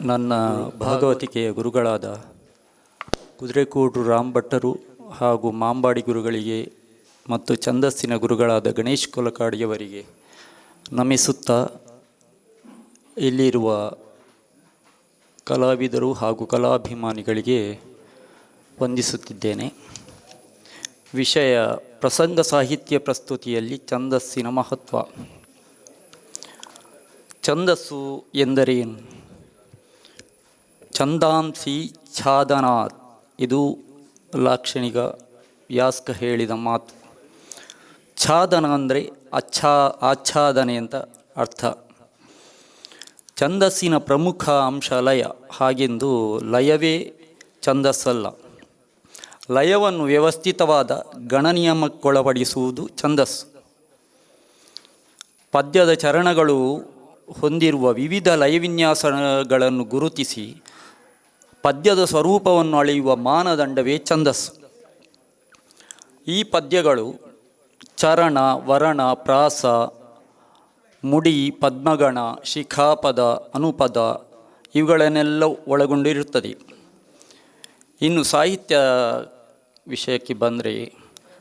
ನನ್ನ ಭಾಗವತಿಕೆಯ ಗುರುಗಳಾದ ಕುದುರೆಕೋಡು ರಾಮ್ ಭಟ್ಟರು ಹಾಗೂ ಮಾಂಬಾಡಿ ಗುರುಗಳಿಗೆ ಮತ್ತು ಛಂದಸ್ಸಿನ ಗುರುಗಳಾದ ಗಣೇಶ್ ಕೊಲಕಾಡಿಯವರಿಗೆ ನಮಿಸುತ್ತಾ ಇಲ್ಲಿರುವ ಕಲಾವಿದರು ಹಾಗೂ ಕಲಾಭಿಮಾನಿಗಳಿಗೆ ವಂದಿಸುತ್ತಿದ್ದೇನೆ. ವಿಷಯ ಪ್ರಸಂಗ ಸಾಹಿತ್ಯ ಪ್ರಸ್ತುತಿಯಲ್ಲಿ ಛಂದಸ್ಸಿನ ಮಹತ್ವ. ಛಂದಸ್ಸು ಎಂದರೇನು? ಛಂದಾಂಸಿ ಛಾದನಾತ್. ಇದು ಲಾಕ್ಷಣಿಕ ವ್ಯಾಸ್ಕ ಹೇಳಿದ ಮಾತು. ಛಾದನ ಅಂದರೆ ಅಚ್ಛಾ, ಆಚ್ಛಾದನೆ ಅಂತ ಅರ್ಥ. ಛಂದಸ್ಸಿನ ಪ್ರಮುಖ ಅಂಶ ಲಯ. ಹಾಗೆಂದು ಲಯವೇ ಛಂದಸ್ಸಲ್ಲ. ಲಯವನ್ನು ವ್ಯವಸ್ಥಿತವಾದ ಗಣನಿಯಮಕ್ಕೊಳಪಡಿಸುವುದು ಛಂದಸ್ಸು. ಪದ್ಯದ ಚರಣಗಳು ಹೊಂದಿರುವ ವಿವಿಧ ಲಯವಿನ್ಯಾಸಗಳನ್ನು ಗುರುತಿಸಿ ಪದ್ಯದ ಸ್ವರೂಪವನ್ನು ಅಳೆಯುವ ಮಾನದಂಡವೇ ಛಂದಸ್ಸು ಈ ಪದ್ಯಗಳು ಚರಣ, ವರಣ, ಪ್ರಾಸ, ಮುಡಿ, ಪದ್ಮಗಣ, ಶಿಖಾಪದ, ಅನುಪದ ಇವುಗಳನ್ನೆಲ್ಲ ಒಳಗೊಂಡಿರುತ್ತದೆ. ಇನ್ನು ಸಾಹಿತ್ಯ ವಿಷಯಕ್ಕೆ ಬಂದರೆ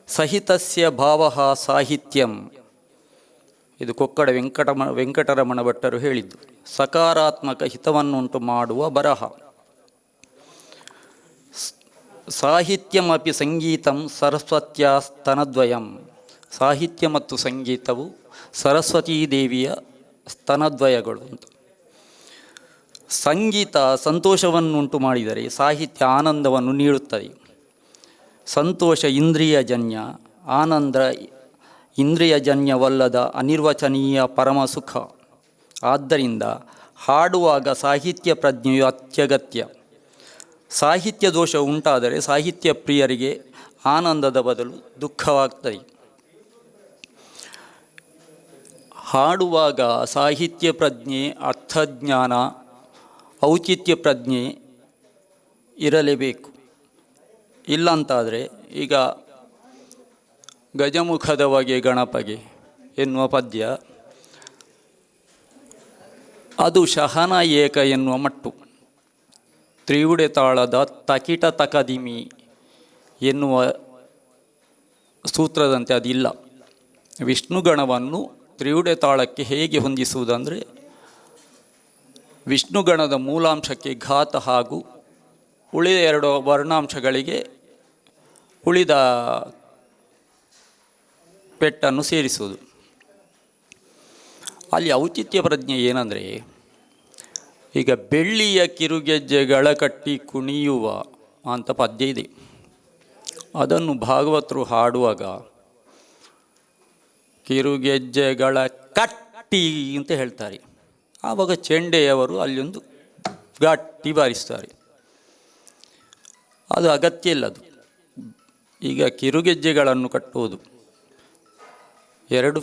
ಸಹಿತಸ್ಯ ಭಾವ ಸಾಹಿತ್ಯಂ. ಇದು ಕೊಕ್ಕಡ ವೆಂಕಟಮ, ವೆಂಕಟರಮಣ ಭಟ್ಟರು ಹೇಳಿದ್ದು. ಸಕಾರಾತ್ಮಕ ಹಿತವನ್ನುಂಟು ಮಾಡುವ ಬರಹ. ಸಾಹಿತ್ಯಮಪಿ ಸಂಗೀತಂ ಸರಸ್ವತಿಯ ಸ್ತನದ್ವಯಂ ಸಾಹಿತ್ಯ ಮತ್ತು ಸಂಗೀತವು ಸರಸ್ವತೀ ದೇವಿಯ ಸ್ತನದ್ವಯಗಳು ಅಂತ. ಸಂಗೀತ ಸಂತೋಷವನ್ನುಂಟು ಮಾಡಿದರೆ ಸಾಹಿತ್ಯ ಆನಂದವನ್ನು ನೀಡುತ್ತದೆ. ಸಂತೋಷ ಇಂದ್ರಿಯಜನ್ಯ ಆನಂದ ಇಂದ್ರಿಯಜನ್ಯವಲ್ಲದ ಅನಿರ್ವಚನೀಯ ಪರಮ ಸುಖ. ಆದ್ದರಿಂದ ಹಾಡುವಾಗ ಸಾಹಿತ್ಯ ಪ್ರಜ್ಞೆಯು ಅತ್ಯಗತ್ಯ. ಸಾಹಿತ್ಯ ದೋಷ ಉಂಟಾದರೆ ಸಾಹಿತ್ಯ ಪ್ರಿಯರಿಗೆ ಆನಂದದ ಬದಲು ದುಃಖವಾಗ್ತದೆ. ಹಾಡುವಾಗ ಸಾಹಿತ್ಯ ಪ್ರಜ್ಞೆ, ಅರ್ಥಜ್ಞಾನ, ಔಚಿತ್ಯ ಪ್ರಜ್ಞೆ ಇರಲೇಬೇಕು. ಇಲ್ಲಂತಾದರೆ ಈಗ ಗಜಮುಖದ ಬಗೆ ಗಣಪಗೆ ಎನ್ನುವ ಪದ್ಯ ಅದು ಶಹನ ಏಕ ಎನ್ನುವ ಮಟ್ಟು. ತ್ರಿವುಡೆ ತಾಳದ ತಕಿಟ ತಕದಿಮಿ ಎನ್ನುವ ಸೂತ್ರದಂತೆ ಅದಿಲ್ಲ. ವಿಷ್ಣುಗಣವನ್ನು ತ್ರಿವುಡೆ ತಾಳಕ್ಕೆ ಹೇಗೆ ಹೊಂದಿಸುವುದಂದರೆ, ವಿಷ್ಣುಗಣದ ಮೂಲಾಂಶಕ್ಕೆ ಘಾತ ಹಾಗೂ ಉಳಿದ ಎರಡು ವರ್ಣಾಂಶಗಳಿಗೆ ಉಳಿದ ಪೆಟ್ಟನ್ನು ಸೇರಿಸುವುದು. ಅಲ್ಲಿ ಔಚಿತ್ಯ ಪ್ರಜ್ಞೆ ಏನಂದರೆ ಈಗ ಬೆಳ್ಳಿಯ ಕಿರುಗೆಜ್ಜೆಗಳ ಕಟ್ಟಿ ಕುಣಿಯುವ ಅಂತ ಪದ್ಯ ಇದೆ. ಅದನ್ನು ಭಾಗವತರು ಹಾಡುವಾಗ ಕಿರುಗೆಜ್ಜೆಗಳ ಕಟ್ಟಿ ಅಂತ ಹೇಳ್ತಾರೆ. ಆವಾಗ ಚೆಂಡೆಯವರು ಅಲ್ಲೊಂದು ಗಟ್ಟಿ ಬಾರಿಸ್ತಾರೆ. ಅದು ಅಗತ್ಯ ಇಲ್ಲ ಅದು. ಈಗ ಕಿರುಗೆಜ್ಜೆಗಳನ್ನು ಕಟ್ಟುವುದು. ಎರಡು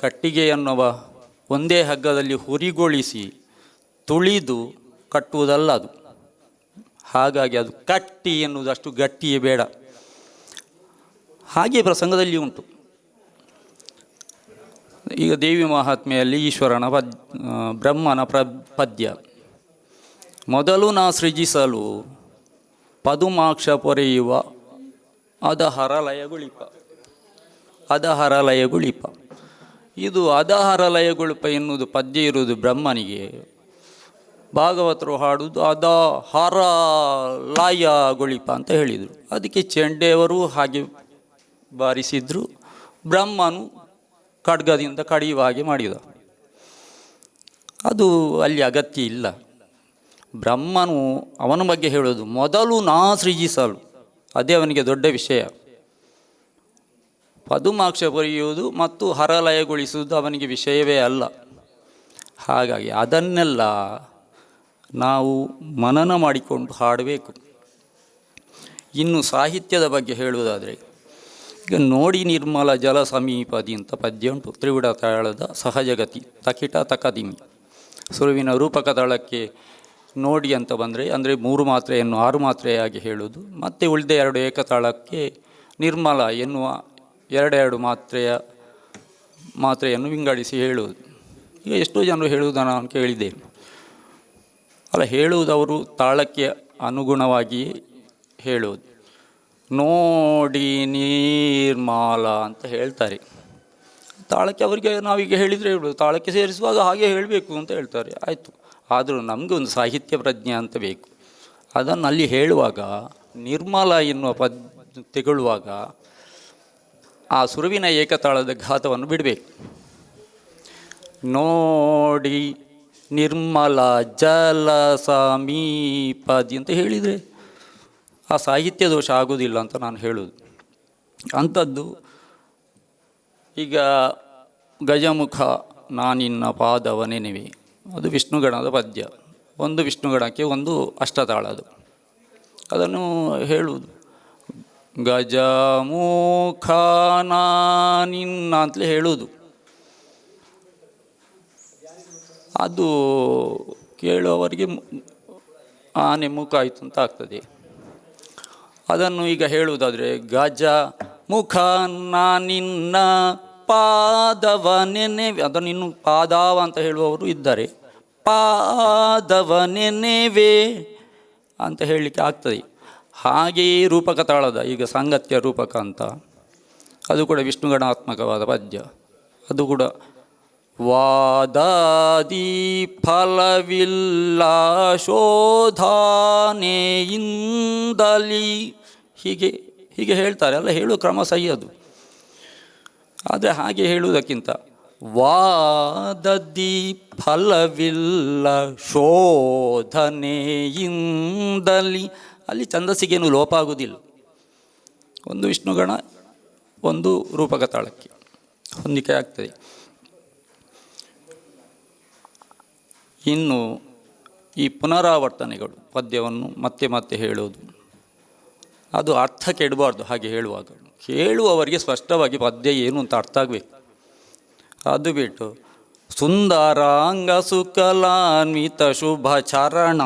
ಕಟ್ಟಿಗೆ ಅನ್ನುವ ಒಂದೇ ಹಗ್ಗದಲ್ಲಿ ಹುರಿಗೊಳಿಸಿ ತುಳಿದು ಕಟ್ಟುವುದಲ್ಲ ಅದು. ಹಾಗಾಗಿ ಅದು ಕಟ್ಟಿ ಎನ್ನುವುದು ಅಷ್ಟು ಗಟ್ಟಿಯೇ ಬೇಡ. ಹಾಗೆ ಪ್ರಸಂಗದಲ್ಲಿ ಉಂಟು. ಈಗ ದೇವಿ ಮಹಾತ್ಮೆಯಲ್ಲಿ ಈಶ್ವರನ ಪದ್ ಬ್ರಹ್ಮನ ಪ್ರ, ಪದ್ಯ. ಮೊದಲು ನಾ ಸೃಜಿಸಲು ಪದುಮಾಕ್ಷ ಪೊರೆಯುವ ಅದಹರಲಯಗುಳಿಪ. ಅದಹರಲಯಗುಳಿಪ. ಇದು ಅದಹರಲಯಗುಳಿಪ ಎನ್ನುವುದು ಪದ್ಯ ಇರುವುದು ಬ್ರಹ್ಮನಿಗೆ. ಭಾಗವತರು ಹಾಡುವುದು ಅದ ಹರ ಲಯ ಗುಳಿಪ ಅಂತ ಹೇಳಿದರು. ಅದಕ್ಕೆ ಚೆಂಡೆಯವರು ಹಾಗೆ ಬಾರಿಸಿದ್ರು. ಬ್ರಹ್ಮನು ಖಡ್ಗದಿಂದ ಕಡಿಯುವ ಹಾಗೆ ಮಾಡಿದ. ಅದು ಅಲ್ಲಿ ಅಗತ್ಯ ಇಲ್ಲ. ಬ್ರಹ್ಮನು ಅವನ ಬಗ್ಗೆ ಹೇಳೋದು, ಮೊದಲು ನಾ ಸೃಜಿಸಲು. ಅದೇ ಅವನಿಗೆ ದೊಡ್ಡ ವಿಷಯ. ಪದುಮಾಕ್ಷ ಬರೆಯುವುದು ಮತ್ತು ಹರಲಯಗೊಳಿಸುವುದು ಅವನಿಗೆ ವಿಷಯವೇ ಅಲ್ಲ. ಹಾಗಾಗಿ ಅದನ್ನೆಲ್ಲ ನಾವು ಮನನ ಮಾಡಿಕೊಂಡು ಹಾಡಬೇಕು. ಇನ್ನು ಸಾಹಿತ್ಯದ ಬಗ್ಗೆ ಹೇಳುವುದಾದರೆ, ಈಗ ನೋಡಿ ನಿರ್ಮಲ ಜಲ ಸಮೀಪದಿ ಅಂತ ಪದ್ಯ ಉಂಟು ತ್ರಿವಿಡ ತಾಳದ ಸಹಜಗತಿ, ತಕಿಟ ತಕದಿಮಿ. ಸುರುವಿನ ರೂಪಕ ತಾಳಕ್ಕೆ ನೋಡಿ ಅಂತ ಬಂದರೆ, ಅಂದರೆ ಮೂರು ಮಾತ್ರೆಯನ್ನು ಆರು ಮಾತ್ರೆಯಾಗಿ ಹೇಳುವುದು, ಮತ್ತು ಉಳಿದ ಎರಡು ಏಕತಾಳಕ್ಕೆ ನಿರ್ಮಲ ಎನ್ನುವ ಎರಡೆರಡು ಮಾತ್ರೆಯ ಮಾತ್ರೆಯನ್ನು ವಿಂಗಡಿಸಿ ಹೇಳುವುದು. ಈಗ ಎಷ್ಟೋ ಜನರು ಹೇಳುವುದನ್ನು ನಾನು ಕೇಳಿದ್ದೇನೆ. ಅಲ್ಲ ತಾಳಕ್ಕೆ ಅನುಗುಣವಾಗಿ ಹೇಳುವುದು. ನೋಡಿ ನೀರ್ಮಾಲ ಅಂತ ಹೇಳ್ತಾರೆ. ತಾಳಕ್ಕೆ ಅವರಿಗೆ ನಾವೀಗ ಹೇಳಿದರೆ ಹೇಳ್ಬೋದು. ತಾಳಕ್ಕೆ ಸೇರಿಸುವಾಗ ಹಾಗೆ ಹೇಳಬೇಕು ಅಂತ ಹೇಳ್ತಾರೆ. ಆಯಿತು. ಆದರೂ ನಮಗೆ ಒಂದು ಸಾಹಿತ್ಯ ಪ್ರಜ್ಞೆ ಅಂತ ಬೇಕು. ಅದನ್ನು ಅಲ್ಲಿ ಹೇಳುವಾಗ, ನಿರ್ಮಲ ಎನ್ನುವ ಪದ ತೆಗೊಳ್ಳುವಾಗ ಆ ಸುರುವಿನ ಏಕತಾಳದ ಘಾತವನ್ನು ಬಿಡಬೇಕು. ನೋಡಿ ನಿರ್ಮಲ ಜಲ ಸಮೀಪದಿ ಅಂತ ಹೇಳಿದರೆ ಆ ಸಾಹಿತ್ಯ ದೋಷ ಆಗೋದಿಲ್ಲ ಅಂತ ನಾನು ಹೇಳೋದು. ಅಂಥದ್ದು ಈಗ ಗಜಮುಖ ನಾನಿನ್ನ ಪಾದವ ನೆನೆವೆ. ಅದು ವಿಷ್ಣುಗಣದ ಪದ್ಯ. ಒಂದು ವಿಷ್ಣುಗಣಕ್ಕೆ ಒಂದು ಅಷ್ಟತಾಳ ಅದು. ಅದನ್ನು ಹೇಳುವುದು. ಗಜಮುಖ ನಾನಿನ್ನ ಅಂತಲೇ ಹೇಳುವುದು. ಅದು ಕೇಳುವವರಿಗೆ ಆನೆ ಮೂಕ ಆಯಿತು ಅಂತ ಆಗ್ತದೆ. ಅದನ್ನು ಈಗ ಹೇಳುವುದಾದರೆ, ಗಜ ಮುಖ ನಾನಿನ್ನ ಪಾದವ ನೆನೆವೆ ಅದನ್ನು ಇನ್ನು ಪಾದಾವ ಅಂತ ಹೇಳುವವರು ಇದ್ದಾರೆ. ಪಾದವ ನೆನೆವೆ ಅಂತ ಹೇಳಲಿಕ್ಕೆ ಆಗ್ತದೆ. ಹಾಗೆಯೇ ರೂಪಕ ತಾಳದ ಈಗ ಸಾಂಗತ್ಯ ರೂಪಕ ಅಂತ. ಅದು ಕೂಡ ವಿಷ್ಣುಗಣಾತ್ಮಕವಾದ ಪದ್ಯ. ಅದು ಕೂಡ ಫಲವಿಲ್ಲ ಶೋಧಾನೆಯಿಂದಲಿ. ಹೀಗೆ ಹೀಗೆ ಹೇಳ್ತಾರೆ. ಅಲ್ಲ ಹೇಳುವ ಕ್ರಮ ಸಹಿ ಅದು. ಆದರೆ ಹಾಗೆ ಹೇಳುವುದಕ್ಕಿಂತ ವಾದದಿ ಫಲವಿಲ್ಲ ಶೋಧನೆಯಿಂದಲಿ. ಅಲ್ಲಿ ಛಂದಸ್ಸಿಗೇನು ಲೋಪ ಆಗುವುದಿಲ್ಲ ಒಂದು ವಿಷ್ಣುಗಣ, ಒಂದು ರೂಪಕ ತಾಳಕ್ಕೆ ಹೊಂದಿಕೆ ಆಗ್ತದೆ ಇನ್ನು ಈ ಪುನರಾವರ್ತನೆಗಳು, ಪದ್ಯವನ್ನು ಮತ್ತೆ ಮತ್ತೆ ಹೇಳೋದು, ಅದು ಅರ್ಥ ಕೆಡಬಾರ್ದು ಹಾಗೆ ಹೇಳುವಾಗ. ಕೇಳುವವರಿಗೆ ಸ್ಪಷ್ಟವಾಗಿ ಪದ್ಯ ಏನು ಅಂತ ಅರ್ಥ ಆಗಬೇಕು. ಅದು ಬಿಟ್ಟು, ಸುಂದರಾಂಗ ಸುಕಲಾನ್ವಿತ ಶುಭ ಚರಣ,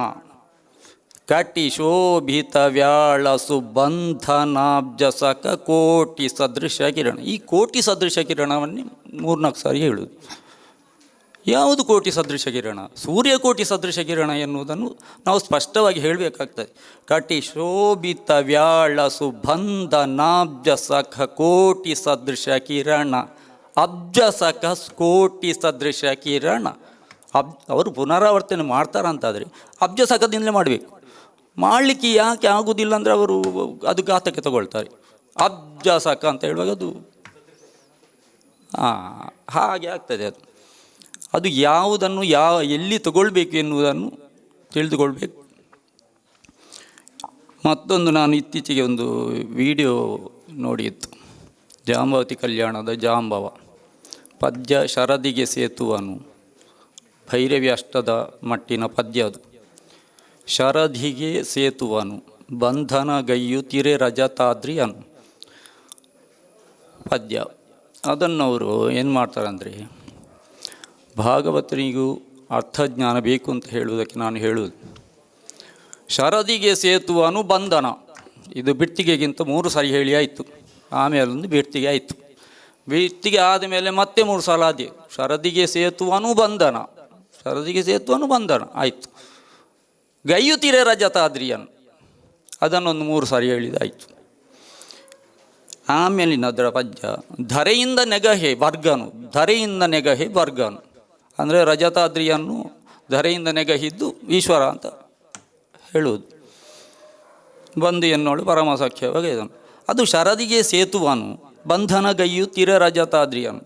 ಕಟಿ ಶೋಭಿತ ವ್ಯಾಳ ಸುಬಂಧನಾಬ್ಜ ಸಕ ಕೋಟಿ ಸದೃಶ ಕಿರಣ. ಈ ಕೋಟಿ ಸದೃಶ ಕಿರಣವನ್ನೇ ಮೂರ್ನಾಲ್ಕು ಸಾರಿ ಹೇಳುವುದು. ಯಾವುದು ಕೋಟಿ ಸದೃಶ ಕಿರಣ? ಸೂರ್ಯಕೋಟಿ ಸದೃಶ ಕಿರಣ ಎನ್ನುವುದನ್ನು ನಾವು ಸ್ಪಷ್ಟವಾಗಿ ಹೇಳಬೇಕಾಗ್ತದೆ. ಕಟಿ ಶೋಭಿತ ವ್ಯಾಳ ಸುಬಂಧ ನಾಬ್ಜ ಸಖ ಕೋಟಿ ಸದೃಶ ಕಿರಣ. ಅಬ್ಜ ಸಖ ಕೋಟಿ ಸದೃಶ ಕಿರಣ. ಅಬ್, ಅವರು ಪುನರಾವರ್ತನೆ ಮಾಡ್ತಾರಂತಾದರೆ ಅಬ್ಜ ಸಖದಿಂದಲೇ ಮಾಡಬೇಕು. ಮಾಡಲಿಕ್ಕೆ ಯಾಕೆ ಆಗುವುದಿಲ್ಲ ಅಂದರೆ ಅವರು ಅದು ಗಾತಕ್ಕೆ ತಗೊಳ್ತಾರೆ. ಅಬ್ಜ ಸಖ ಅಂತ ಹೇಳುವಾಗ ಅದು ಹಾಂ ಹಾಗೆ ಆಗ್ತದೆ ಅದು. ಅದು ಯಾವುದನ್ನು ಯಾವ ಎಲ್ಲಿ ತಗೊಳ್ಬೇಕು ಎನ್ನುವುದನ್ನು ತಿಳಿದುಕೊಳ್ಬೇಕು. ಮತ್ತೊಂದು ನಾನು ಇತ್ತೀಚೆಗೆ ಒಂದು ವಿಡಿಯೋ ನೋಡಿತ್ತು ಜಾಂಬವತಿ ಕಲ್ಯಾಣದ ಜಾಂಬವ. ಪದ್ಯ ಶರದಿಗೆ ಸೇತುವನು. ಭೈರವಿ ಅಷ್ಟದ ಮಟ್ಟಿನ ಪದ್ಯ ಅದು. ಶರದಿಗೆ ಸೇತುವನು. ಬಂಧನ ಗೈಯುತಿರೆ ರಜತಾದ್ರಿ ಅನು ಪದ್ಯ. ಅದನ್ನು ಅವರು ಏನು ಮಾಡ್ತಾರೆ ಅಂದರೆ ಭಾಗವತನಿಗೂ ಅರ್ಥಜ್ಞಾನ ಬೇಕು ಅಂತ ಹೇಳುವುದಕ್ಕೆ ನಾನು ಹೇಳುವುದು. ಶರದಿಗೆ ಸೇತುವ ಅನುಬಂಧನ. ಇದು ಬಿಟ್ಟಿಗೆಗಿಂತ ಮೂರು ಸಾರಿ ಹೇಳಿ ಆಯಿತು. ಆಮೇಲೊಂದು ಬಿಟ್ಟಿಗೆ ಆಯಿತು. ಬಿಟ್ಟಿಗೆ ಆದಮೇಲೆ ಮತ್ತೆ ಮೂರು ಸಲ ಅದೇ ಶರದಿಗೆ ಸೇತುವ ಅನುಬಂಧನ. ಶರದಿಗೆ ಸೇತುವ ಅನುಬಂಧನ. ಆಯಿತು. ಗೈಯುತಿರೆ ರಜತಾದ್ರಿಯನ್ನು ಅದನ್ನೊಂದು ಮೂರು ಸಾರಿ ಹೇಳಿದಾಯಿತು. ಆಮೇಲಿನ ಅದರ ಪದ್ಯ ಧರೆಯಿಂದ ನೆಗಹೆ ವರ್ಗನು. ಧರೆಯಿಂದ ನೆಗಹೆ ವರ್ಗನು. ಅಂದರೆ ರಜತಾದ್ರಿಯನ್ನು ಧರೆಯಿಂದ ನೆಗಹಿದ್ದು ಈಶ್ವರ ಅಂತ ಹೇಳುವುದು. ಬಂದು ಎನ್ನೋಳು ಪರಮಸಖ್ಯವಾಗಿ ಇದನ್ನು. ಅದು ಶರದಿಗೆ ಸೇತುವನು, ಬಂಧನ ತಿರ ರಜತಾದ್ರಿಯನು.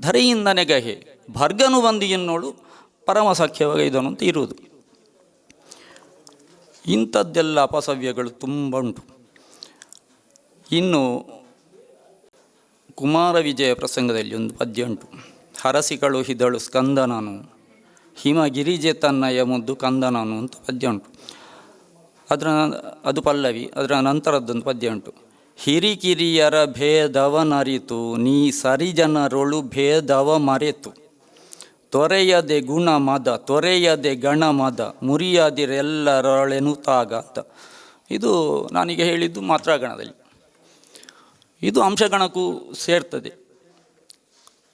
ಧರೆಯಿಂದ ನೆಗಹೆ, ಭರ್ಗನು ಬಂದು ಎನ್ನೋಳು ಪರಮಸಖ್ಯವಾಗಿ ಇದನ್ನು ಅಂತ ಇರುವುದು ಇಂಥದ್ದೆಲ್ಲ ಅಪಸವ್ಯಗಳು ತುಂಬ ಉಂಟು. ಇನ್ನು ಕುಮಾರ ವಿಜಯ ಪ್ರಸಂಗದಲ್ಲಿ ಒಂದು ಪದ್ಯ ಉಂಟು. ಹರಸಿಗಳು ಹಿದಳು ಸ್ಕಂದನನು. ಹಿಮಗಿರಿಜೆ ತನ್ನಯ ಮುದ್ದು ಕಂದನನು ಅಂತ ಪದ್ಯ ಉಂಟು. ಅದರ ಅದು ಪಲ್ಲವಿ, ಅದರ ನಂತರದ್ದೊಂದು ಪದ್ಯ ಉಂಟು. ಹಿರಿಕಿರಿಯರ ಭೇದವನರಿತು ನೀ ಸರಿಜನರೊಳು ಭೇದವ ಮರೆತು. ತೊರೆಯದೆ ಗುಣ ಮದ, ತೊರೆಯದೆ ಗಣ ಮದ ಮುರಿಯದಿರೆಲ್ಲರೊಳೆನುತಾಗ ಅಂತ. ಇದು ನಾನೀಗ ಹೇಳಿದ್ದು ಮಾತ್ರಾಗಣದಲ್ಲಿ. ಇದು ಅಂಶಗಣಕ್ಕೂ ಸೇರ್ತದೆ.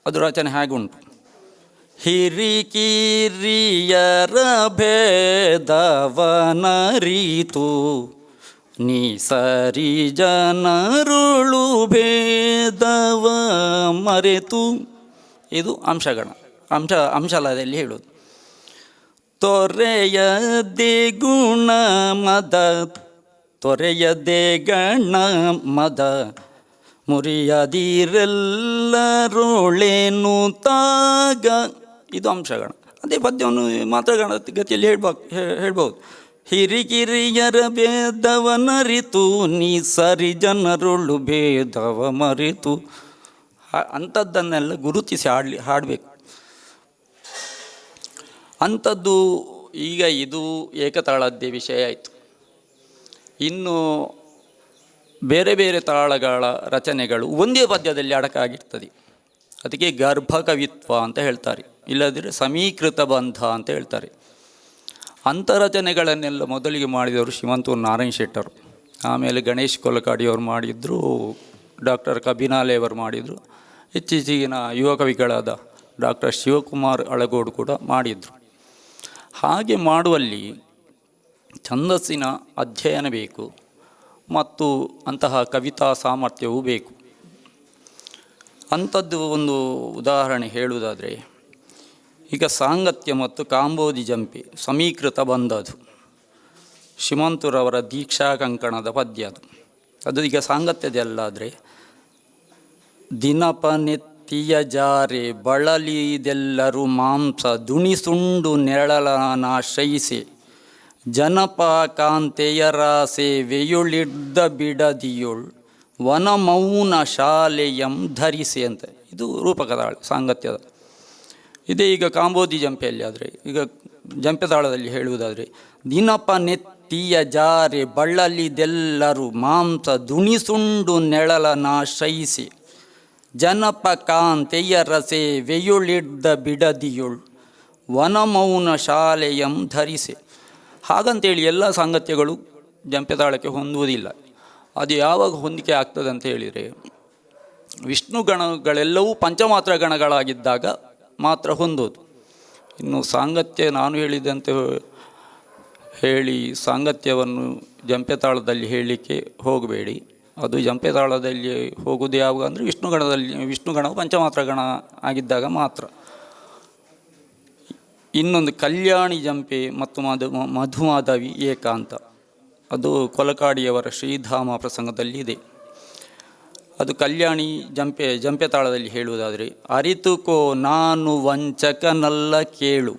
ಅದು ರಚನೆ ಹಾಗುಂಟು? ಹಿರಿಕೀರಿಯರ ಭೇದವನರಿತು ನೀ ಸರಿ ಜನರುಳು ಭೇದವ ಮರೆತು. ಇದು ಅಂಶಗಣ. ಅಂಶ ಅಂಶಲದಲ್ಲಿ ಹೇಳೋದು ತೊರೆಯ ಗುಣ ಮದ ತೊರೆಯದೆ ಗಣ ಮದ ಮುರಿಯದಿರೆಲ್ಲರೊಳೆನು ತಾಗ? ಇದು ಅಂಶಗಣ. ಅದೇ ಪದ್ಯವನ್ನು ಮಾತ್ರಗಣ ಗತಿಯಲ್ಲಿ ಹೇಳ್ಬೇಕು ಹೇಳ್ಬೋದು. ಹಿರಿಗಿರಿಯರ ಭೇದವನರಿತು ನೀ ಸರಿ ಜನರುಳು ಭೇದವ ಮರಿತು. ಅಂಥದ್ದನ್ನೆಲ್ಲ ಗುರುತಿಸಿ ಹಾಡಲಿ ಹಾಡಬೇಕು. ಅಂಥದ್ದು ಈಗ ಇದು ಏಕತಾಳದ್ದೇ ವಿಷಯ ಆಯಿತು. ಇನ್ನು ಬೇರೆ ಬೇರೆ ತಾಳಗಳ ರಚನೆಗಳು ಒಂದೇ ಪದ್ಯದಲ್ಲಿ ಅಡಕಾಗಿರ್ತದೆ. ಅದಕ್ಕೆ ಗರ್ಭಕವಿತ್ವ ಅಂತ ಹೇಳ್ತಾರೆ. ಇಲ್ಲದಿದ್ದರೆ ಸಮೀಕೃತ ಬಂಧ ಅಂತ ಹೇಳ್ತಾರೆ. ಅಂಥ ರಚನೆಗಳನ್ನೆಲ್ಲ ಮೊದಲಿಗೆ ಮಾಡಿದವರು ಶ್ರೀಮಂತೂರು ನಾರಾಯಣ ಶೆಟ್ಟರು. ಆಮೇಲೆ ಗಣೇಶ್ ಕೊಲಕಾಡಿಯವರು ಮಾಡಿದರು, ಡಾಕ್ಟರ್ ಕಬಿನಾಲೆ ಅವರು ಮಾಡಿದರು, ಇತ್ತೀಚೆಗಿನ ಯುವ ಕವಿಗಳಾದ ಡಾಕ್ಟರ್ ಶಿವಕುಮಾರ್ ಅಳಗೋಡು ಕೂಡ ಮಾಡಿದರು. ಹಾಗೆ ಮಾಡುವಲ್ಲಿ ಛಂದಸ್ಸಿನ ಅಧ್ಯಯನ ಬೇಕು. ಮತ್ತು ಅಂತಹ ಕವಿತಾ ಸಾಮರ್ಥ್ಯವೂ ಬೇಕು. ಅಂಥದ್ದು ಒಂದು ಉದಾಹರಣೆ ಹೇಳುವುದಾದರೆ, ಈಗ ಸಾಂಗತ್ಯ ಮತ್ತು ಕಾಂಬೋದಿ ಜಂಪಿ ಸಮೀಕೃತ ಬಂದದು. ಶಿಮಂತುರವರ ದೀಕ್ಷಾ ಕಂಕಣದ ಪದ್ಯ ಅದು. ಅದು ಈಗ ಸಾಂಗತ್ಯದಲ್ಲಾದರೆ ದಿನಪನೆತ್ತಿಯ ಜಾರೆ ಬಳಲಿದೆಲ್ಲರೂ ಮಾಂಸ ದುಣಿಸುಂಡು ನೆರಳನಾಶ್ರಯಿಸಿ ಜನಪ ಕಾಂತೆಯರ ವೆಯುಳಿಡ್ದ ಬಿಡದಿಯುಳ್ ವನ ಮೌನ ಶಾಲೆಯಂ ಧರಿಸಿ ಅಂತ. ಇದು ರೂಪಕದಾಳು, ಸಾಂಗತ್ಯದ. ಇದೇ ಈಗ ಕಾಂಬೋದಿ ಜಂಪೆಯಲ್ಲಿ ಆದರೆ, ಈಗ ಜಂಪೆದಾಳದಲ್ಲಿ ಹೇಳುವುದಾದರೆ, ದಿನಪ ನೆತ್ತಿಯ ಜಾರೆ ಬಳ್ಳಲಿದೆಲ್ಲರೂ ಮಾಂಸ ದುಣಿಸುಂಡು ನೆಳಲನಾಶ್ರಯಿಸಿ ಜನಪ ಕಾಂತೆಯ ರಸೆ ವೆಯುಳಿಡ್ದ ಬಿಡದಿಯುಳ್ ವನಮೌನ ಶಾಲೆಯಂ ಧರಿಸೆ. ಹಾಗಂತೇಳಿ ಎಲ್ಲ ಸಾಂಗತ್ಯಗಳು ಜಂಪೆತಾಳಕ್ಕೆ ಹೊಂದುವುದಿಲ್ಲ. ಅದು ಯಾವಾಗ ಹೊಂದಿಕೆ ಆಗ್ತದೆ ಅಂತ ಹೇಳಿದರೆ ವಿಷ್ಣು ಗಣಗಳೆಲ್ಲವೂ ಪಂಚಮಾತ್ರ ಗಣಗಳಾಗಿದ್ದಾಗ ಮಾತ್ರ ಹೊಂದೋದು ಇನ್ನು ಸಾಂಗತ್ಯ ನಾನು ಹೇಳಿದಂತೆ ಹೇಳಿ ಸಾಂಗತ್ಯವನ್ನು ಜಂಪೆತಾಳದಲ್ಲಿ ಹೇಳಲಿಕ್ಕೆ ಹೋಗಬೇಡಿ. ಅದು ಜಂಪೆತಾಳದಲ್ಲಿ ಹೋಗುವುದು ಯಾವಾಗ ಅಂದರೆ ವಿಷ್ಣುಗಣದಲ್ಲಿ ವಿಷ್ಣುಗಣವು ಪಂಚಮಾತ್ರ ಗಣ ಆಗಿದ್ದಾಗ ಮಾತ್ರ. ಇನ್ನೊಂದು ಕಲ್ಯಾಣಿ ಜಂಪೆ ಮತ್ತು ಮಧು ಮಧುಮಾಧವಿ ಏಕಾಂತ. ಅದು ಕೊಲಕಾಡಿಯವರ ಶ್ರೀಧಾಮ ಪ್ರಸಂಗದಲ್ಲಿ ಇದೆ. ಅದು ಕಲ್ಯಾಣಿ ಜಂಪೆ ಜಂಪೆ ತಾಳದಲ್ಲಿ ಹೇಳುವುದಾದರೆ ಅರಿತುಕೋ ನಾನು ವಂಚಕನಲ್ಲ ಕೇಳು,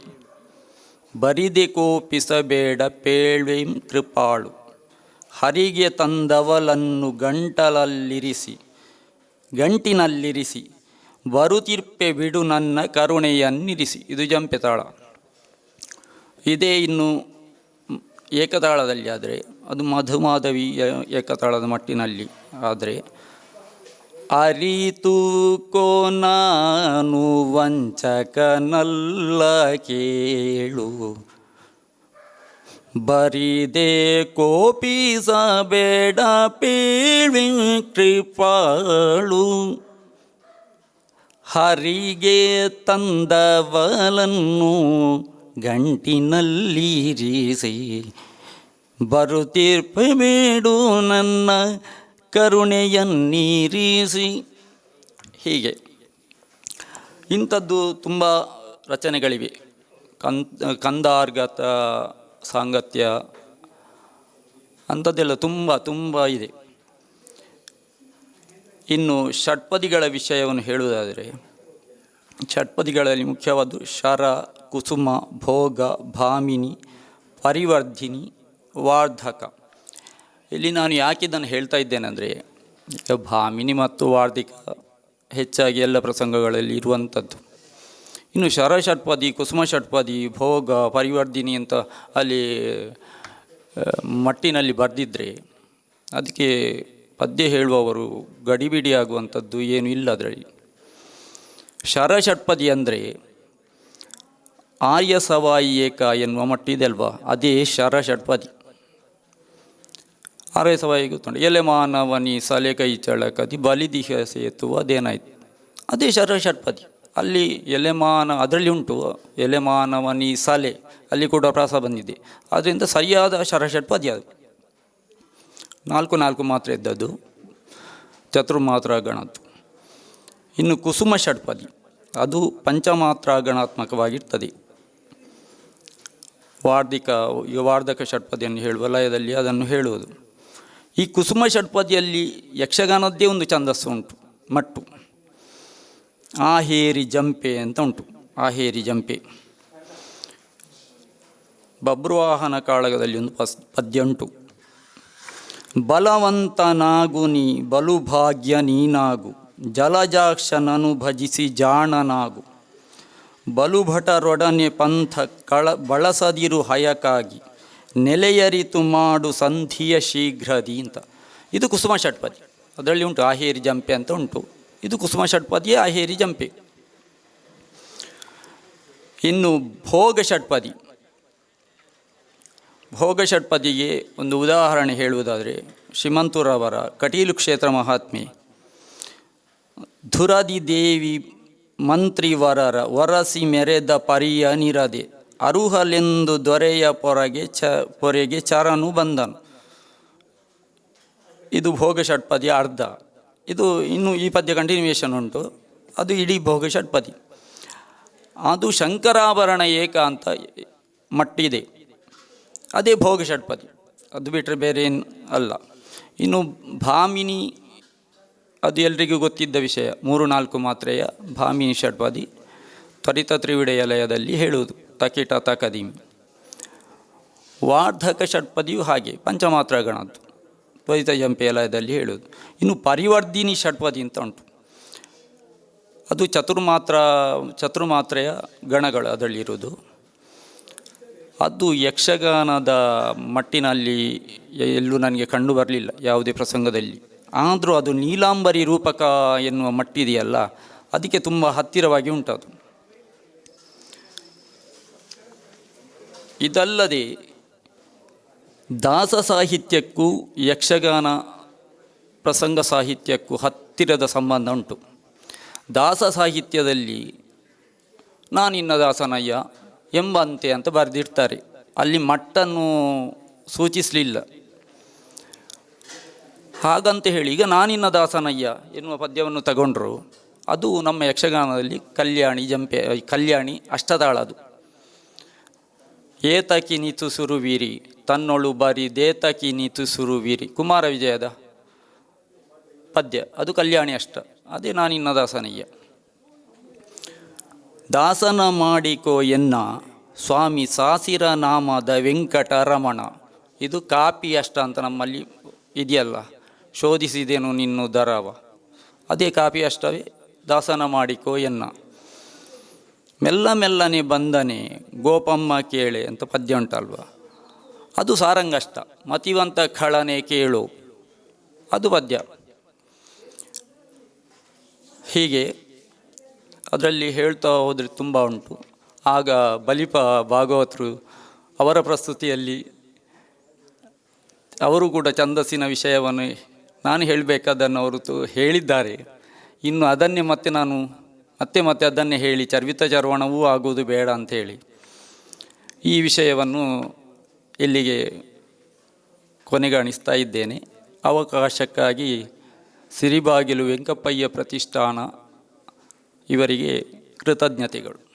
ಬರಿದೆ ಕೋಪಿಸಬೇಡ ಪೇಳ್ವೆಂ ಕೃಪಾಳು, ಹರಿಗೆ ತಂದವಲನ್ನು ಗಂಟಲಲ್ಲಿರಿಸಿ, ಗಂಟಿನಲ್ಲಿರಿಸಿ ಬರುತಿರ್ಪೆ ಬಿಡು ನನ್ನ ಕರುಣೆಯನ್ನಿರಿಸಿ ಇದು ಜಂಪೆ ತಾಳ. ಇದೇ ಇನ್ನು ಏಕತಾಳದಲ್ಲಿ ಆದರೆ, ಅದು ಮಧುಮಾಧವಿ ಏಕತಾಳದ ಮಟ್ಟಿನಲ್ಲಿ ಆದರೆ, ಅರಿತು ಕೋ ನಾನು ವಂಚಕನಲ್ಲ ಕೇಳು. ಬರಿದೆ ಕೋಪಿಸಬೇಡ ಪೀಳಿ ಕೃಪಾಳು. ಹರಿಗೆ ತಂದವಲನ್ನು ಗಂಟಿನಲ್ಲಿರಿಸಿ ಬರುತ್ತಿರ್ಪಬೇಡು ನನ್ನ ಕರುಣೆಯನ್ನೀರಿಸಿ. ಹೀಗೆ. ಇಂಥದ್ದು ತುಂಬ ರಚನೆಗಳಿವೆ. ಕನ್ ಕಂದಾರ್ಗತ ಸಾಂಗತ್ಯ ಅಂಥದ್ದೆಲ್ಲ ತುಂಬ ತುಂಬ ಇದೆ. ಇನ್ನು ಷಟ್ಪದಿಗಳ ವಿಷಯವನ್ನು ಹೇಳುವುದಾದರೆ, ಷಟ್ಪದಿಗಳಲ್ಲಿ ಮುಖ್ಯವಾದ ಶರ, ಕುಸುಮ, ಭೋಗ, ಭಾಮಿನಿ, ಪರಿವರ್ಧಿನಿ, ವಾರ್ಧಕ. ಇಲ್ಲಿ ನಾನು ಯಾಕೆ ಇದನ್ನು ಹೇಳ್ತಾ ಇದ್ದೇನೆಂದರೆ ಈಗ ಭಾಮಿನಿ ಮತ್ತು ವಾರ್ಧಿಕ ಹೆಚ್ಚಾಗಿ ಎಲ್ಲ ಪ್ರಸಂಗಗಳಲ್ಲಿ ಇರುವಂಥದ್ದು. ಇನ್ನು ಶರ ಷಟ್ಪದಿ, ಕುಸುಮ ಷಟ್ಪದಿ, ಭೋಗ, ಪರಿವರ್ಧಿನಿ ಅಂತ ಅಲ್ಲಿ ಮಟ್ಟಿನಲ್ಲಿ ಬರೆದಿದ್ದರೆ ಅದಕ್ಕೆ ಪದ್ಯ ಹೇಳುವವರು ಗಡಿಬಿಡಿಯಾಗುವಂಥದ್ದು ಏನು ಇಲ್ಲ ಅದರಲ್ಲಿ. ಶರಷಟ್ಪದಿ ಅಂದರೆ ಆರ್ಯ ಸವಾಯಿ ಏಕ ಎನ್ನುವ ಮಟ್ಟಿದೆ ಅಲ್ವಾ ಅದೇ ಶರ ಷಟ್ಪದಿ ಆರ್ಯ ಸವಾಯಿ ಗೊತ್ತುಂಟು ಎಲೆ ಮಾನವನಿ ಸಲೆ ಕೈ ಚಳಕದಿ ಬಲಿದಿಹ ಸೇತುವ ಅದೇನಾಯ್ತು? ಅದೇ ಶರ ಷಟ್ಪದಿ ಅಲ್ಲಿ ಎಲೆಮಾನ ಅದರಲ್ಲಿ ಉಂಟು ಎಲೆಮಾನವನಿ ಸಲೆ, ಅಲ್ಲಿ ಕೂಡ ಪ್ರಾಸ ಬಂದಿದೆ. ಅದರಿಂದ ಸರಿಯಾದ ಶರಷಟ್ಪದಿ ಅದು. ನಾಲ್ಕು ನಾಲ್ಕು ಮಾತ್ರ ಇದ್ದದ್ದು ಚತುರ್ಮಾತ್ರ ಗಣದ್ದು ಇನ್ನು ಕುಸುಮ ಷಟ್ಪದಿ, ಅದು ಪಂಚಮಾತ್ರ ಗಣಾತ್ಮಕವಾಗಿರ್ತದೆ ವಾರ್ಧಿಕ, ವಾರ್ಧಕ ಷಟ್ಪದಿಯನ್ನು ಹೇಳುವ ಲಯದಲ್ಲಿ ಅದನ್ನು ಹೇಳುವುದು. ಈ ಕುಸುಮ ಷಟ್ಪದಿಯಲ್ಲಿ ಯಕ್ಷಗಾನದ್ದೇ ಒಂದು ಛಂದಸ್ಸು ಉಂಟು, ಮಟ್ಟು. ಆಹೇರಿ ಜಂಪೆ ಅಂತ ಉಂಟು, ಆಹೇರಿ ಜಂಪೆ. ಬಬ್ರುವಾಹನ ಕಾಳಗದಲ್ಲಿ ಒಂದು ಪಸ್, ಪದ್ಯ ಉಂಟು. ಬಲವಂತನಾಗು ನೀ ಬಲು ಭಾಗ್ಯ ನೀನಾಗು. ಜಲಜಾಕ್ಷನನು ಭಜಿಸಿ ಜಾಣನಾಗು. ಬಲುಭಟರೊಡನೆ ಪಂಥ ಕಳ, ಬಳಸದಿರು ಹಯಕಾಗಿ. ನೆಲೆಯರಿತು ಮಾಡು ಸಂಧಿಯ ಶೀಘ್ರದಿ ಅಂತ. ಇದು ಕುಸುಮ ಷಟ್ಪದಿ. ಅದರಲ್ಲಿ ಉಂಟು ಆಹೇರಿ ಜಂಪೆ ಅಂತ ಉಂಟು. ಇದು ಕುಸುಮ ಷಟ್ಪದಿಯೇ ಆಹೇರಿ ಜಂಪೆ. ಇನ್ನು ಭೋಗ ಷಟ್ಪದಿ. ಭೋಗ ಷಟ್ಪದಿಗೆ ಒಂದು ಉದಾಹರಣೆ ಹೇಳುವುದಾದರೆ ಶ್ರೀಮಂತುರವರ ಕಟೀಲು ಕ್ಷೇತ್ರ ಮಹಾತ್ಮೆ. ಧುರದಿ ದೇವಿ ಮಂತ್ರಿವರರ ವರಸಿ ಮೆರೆದ ಪರಿಯ ನಿರದೆ ಅರುಹಲೆಂದು ದೊರೆಯ ಪೊರಗೆ ಚ, ಪೊರೆಗೆ ಚರನು ಬಂದನು. ಇದು ಭೋಗ ಷಟ್ಪದಿ ಅರ್ಧ. ಇದು ಇನ್ನು ಈ ಪದ್ಯ ಕಂಟಿನ್ಯೂಯೇಷನ್ ಉಂಟು. ಅದು ಇಡೀ ಭೋಗ ಷಟ್ಪದಿ ಅದು ಶಂಕರಾಭರಣ ಏಕ ಅಂತ ಮಟ್ಟಿದೆ. ಅದೇ ಭೋಗ ಷಟ್ಪದಿ. ಅದು ಬಿಟ್ಟರೆ ಬೇರೆ ಏನು ಅಲ್ಲ. ಇನ್ನು ಭಾಮಿನಿ, ಅದು ಎಲ್ರಿಗೂ ಗೊತ್ತಿದ್ದ ವಿಷಯ. ಮೂರು ನಾಲ್ಕು ಮಾತ್ರೆಯ ಭಾಮಿನಿ ಷಟ್ಪದಿ ತ್ವರಿತ ತ್ರಿವಿಡೆಯ ಹೇಳುವುದು. ತಕಿಟ ತಕದಿಮಿ ವಾರ್ಧಕ ಷಟ್ಪದಿಯು ಹಾಗೆ ಪಂಚಮಾತ್ರ ಗಣದ್ದು ತ್ವರಿತ ಜಂಪೆಯ ಲಯದಲ್ಲಿ ಹೇಳುವುದು. ಇನ್ನು ಪರಿವರ್ಧಿನಿ ಷಟ್ಪದಿ ಅಂತ ಉಂಟು. ಅದು ಚತುರ್ಮಾತ್ರ, ಚತುರ್ಮಾತ್ರೆಯ ಗಣಗಳು ಅದರಲ್ಲಿರುವುದು. ಅದು ಯಕ್ಷಗಾನದ ಮಟ್ಟಿನಲ್ಲಿ ಎಲ್ಲೂ ನನಗೆ ಕಂಡು ಬರಲಿಲ್ಲ ಯಾವುದೇ ಪ್ರಸಂಗದಲ್ಲಿ. ಆದರೂ ಅದು ನೀಲಾಂಬರಿ ರೂಪಕ ಎನ್ನುವ ಮಟ್ಟಿದೆಯಲ್ಲ, ಅದಕ್ಕೆ ತುಂಬ ಹತ್ತಿರವಾಗಿ ಉಂಟದು. ಇದಲ್ಲದೆ ದಾಸ ಸಾಹಿತ್ಯಕ್ಕೂ ಯಕ್ಷಗಾನ ಪ್ರಸಂಗ ಸಾಹಿತ್ಯಕ್ಕೂ ಹತ್ತಿರದ ಸಂಬಂಧ ಉಂಟು. ದಾಸ ಸಾಹಿತ್ಯದಲ್ಲಿ ನಾನಿನ್ನ ದಾಸನಯ್ಯ. ಎಂಬಂತೆ ಅಂತ ಬರೆದಿರ್ತಾರೆ ಅಲ್ಲಿ ಮಟ್ಟನ್ನು ಸೂಚಿಸಲಿಲ್ಲ. ಹಾಗಂತ ಹೇಳಿ, ಈಗ ನಾನಿನ್ನ ದಾಸನಯ್ಯ ಎನ್ನುವ ಪದ್ಯವನ್ನು ತಗೊಂಡ್ರು, ಅದು ನಮ್ಮ ಯಕ್ಷಗಾನದಲ್ಲಿ ಕಲ್ಯಾಣಿ ಜಂಪೆ, ಕಲ್ಯಾಣಿ ಅಷ್ಟದಾಳ ಅದು. ಏತಕಿ ನೀತು ಸುರುವೀರಿ, ತನ್ನೊಳು ಬರಿ ದೇತಕಿ ನೀತು ಸುರುವೀರಿ ಕುಮಾರ ವಿಜಯದ ಪದ್ಯ, ಅದು ಕಲ್ಯಾಣಿ ಅಷ್ಟ, ಅದೇ ನಾನಿನ್ನ ದಾಸನಯ್ಯ. ದಾಸನ ಮಾಡಿಕೋ ಎನ್ನ ಸ್ವಾಮಿ ಸಾಸಿರ ನಾಮದ ವೆಂಕಟರಮಣ. ಇದು ಕಾಪಿ ಅಷ್ಟ ಅಂತ ನಮ್ಮಲ್ಲಿ ಇದೆಯಲ್ಲ, ಶೋಧಿಸಿದೇನು ನಿನ್ನು ದರವ. ಅದೇ ಕಾಪಿ ಅಷ್ಟವೇ, ದಾಸನ ಮಾಡಿಕೋ ಎನ್ನ. ಮೆಲ್ಲ ಮೆಲ್ಲನೆ ಬಂದನೆ, ಗೋಪಮ್ಮ ಕೇಳೆ ಅಂತ ಪದ್ಯ ಉಂಟಲ್ವ. ಅದು ಸಾರಂಗಷ್ಟ, ಮತಿವಂತ ಖಳನೆ ಕೇಳು. ಅದು ಪದ್ಯ. ಹೀಗೆ ಅದರಲ್ಲಿ ಹೇಳ್ತಾ ಹೋದರೆ ತುಂಬ ಉಂಟು. ಆಗ ಬಲಿಪ ಭಾಗವತರು ಅವರ ಪ್ರಸ್ತುತಿಯಲ್ಲಿ ಅವರು ಕೂಡ ಛಂದಸ್ಸಿನ ವಿಷಯವನ್ನು ನಾನು ಹೇಳಬೇಕಾದನ್ನು ಅವರು ಹೇಳಿದ್ದಾರೆ. ಇನ್ನು ಅದನ್ನೇ ಮತ್ತೆ ನಾನು ಮತ್ತೆ ಮತ್ತೆ ಅದನ್ನೇ ಹೇಳಿ ಚರ್ವಿತ ಚರ್ವಣವೂ ಆಗುವುದು ಬೇಡ ಅಂಥೇಳಿ. ಈ ವಿಷಯವನ್ನು ಇಲ್ಲಿಗೆ ಕೊನೆಗಾಣಿಸ್ತಾ ಇದ್ದೇನೆ. ಅವಕಾಶಕ್ಕಾಗಿ ಸಿರಿಬಾಗಿಲು ವೆಂಕಪ್ಪಯ್ಯ ಪ್ರತಿಷ್ಠಾನ ಇವರಿಗೆ ಕೃತಜ್ಞತೆಗಳು.